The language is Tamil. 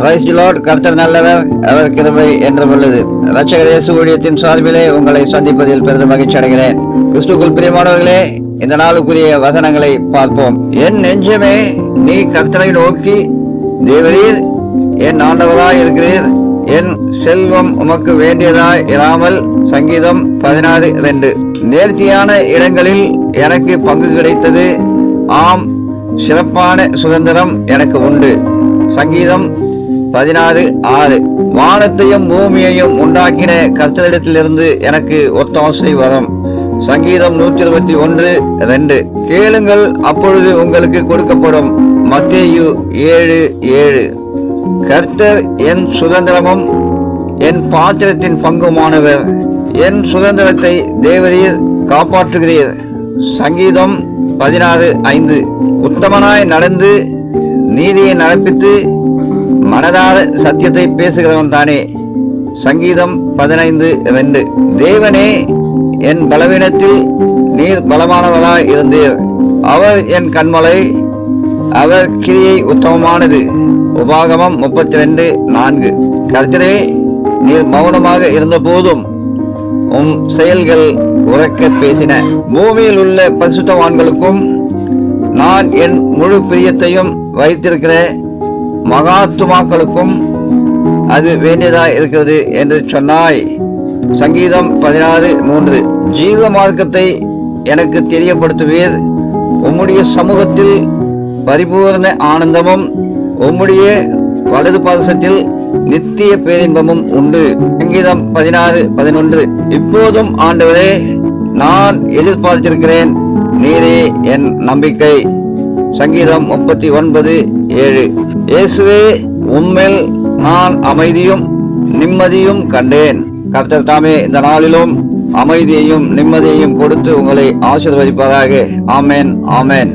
கிரைஸ்ட் லார்ட் கர்த்தர் நல்லவர் அவர் கிருபை என்று உள்ளது. ரட்சகர் இயேசு ஊழியத்தின் சார்பிலே உங்களை சந்திப்பதில் பெரும் மகிழ்ச்சி அடைகிறேன். கிறிஸ்துக்குள் பிரியமானவர்களே இந்த நாளுக்குரிய வசனங்களை பார்ப்போம். என் நெஞ்சமே நீ கர்த்தரை நோக்கி தேவரீர் என் ஆண்டவராய் இருக்கிறீர். என் செல்வம் உமக்கு வேண்டியதாய் இராமல் சங்கீதம் பதினாறு ரெண்டு. நேர்த்தியான இடங்களில் எனக்கு பங்கு கிடைத்தது. ஆம் சிறப்பான சுதந்திரம் எனக்கு உண்டு. சங்கீதம் பதினாறு ஆறு. வானத்தையும் பூமியையும் உண்டாக்கின கர்த்தரிடத்திலிருந்து எனக்கு ஒத்தாசை வரும் சங்கீதம் நூற்றி இருபத்தி ஒன்று ரெண்டு. கேளுங்கள் அப்பொழுது உங்களுக்கு கொடுக்கப்படும். மத்தேயு ஏழு ஏழு. கர்த்தர் என் சுதந்திரமும் என் பாத்திரத்தின் பங்குமானவர். என் சுதந்திரத்தை தேவரீர் காப்பாற்றுகிறீர். சங்கீதம் பதினாறு ஐந்து. உத்தமனாய் நடந்து நீதியை நடப்பித்து மனதார சத்தியத்தை பேசுகிறவன் தானே. சங்கீதம் பதினைந்து ரெண்டு. தேவனே என் பலவீனத்தில் நீர் பலமானவராய் இருந்தீர். அவர் என் கண்மலை அவர் கிரியை உத்தமமானது. உபாகமம் முப்பத்தி ரெண்டு நான்கு. கர்த்தரே நீர் மௌனமாக இருந்த போதும் உம் செயல்கள் உறக்க பேசின. பூமியில் உள்ள பரிசுத்தவான்களுக்கும் நான் என் முழு பிரியத்தையும் வைத்திருக்கிற மகாத்துமாக்களுக்கும் அது வேண்டியதாக இருக்கிறது என்று சொன்னாய். சங்கீதம் பதினாறு மூன்று. ஜீவ மார்க்கத்தை எனக்கு தெரியப்படுத்துவீர். உம்முடைய சமூகத்தில் பரிபூர்ண ஆனந்தமும் உம்முடைய வலது பாதசத்தில் நித்திய பேரின்பமும் உண்டு. சங்கீதம் பதினாறு பதினொன்று. இப்போதும் ஆண்டவரே நான் எதிர்பார்த்திருக்கிறேன். நீரே என் நம்பிக்கை. சங்கீதம் முப்பத்தி ஒன்பது ஏழு. இயேசுவே உண்மையில் நான் அமைதியும் நிம்மதியும் கண்டேன். கர்த்தர் தாமே இந்த நாளிலும் அமைதியையும் நிம்மதியையும் கொடுத்து உங்களை ஆசிர்வதிப்பதாக ஆமேன் ஆமேன்.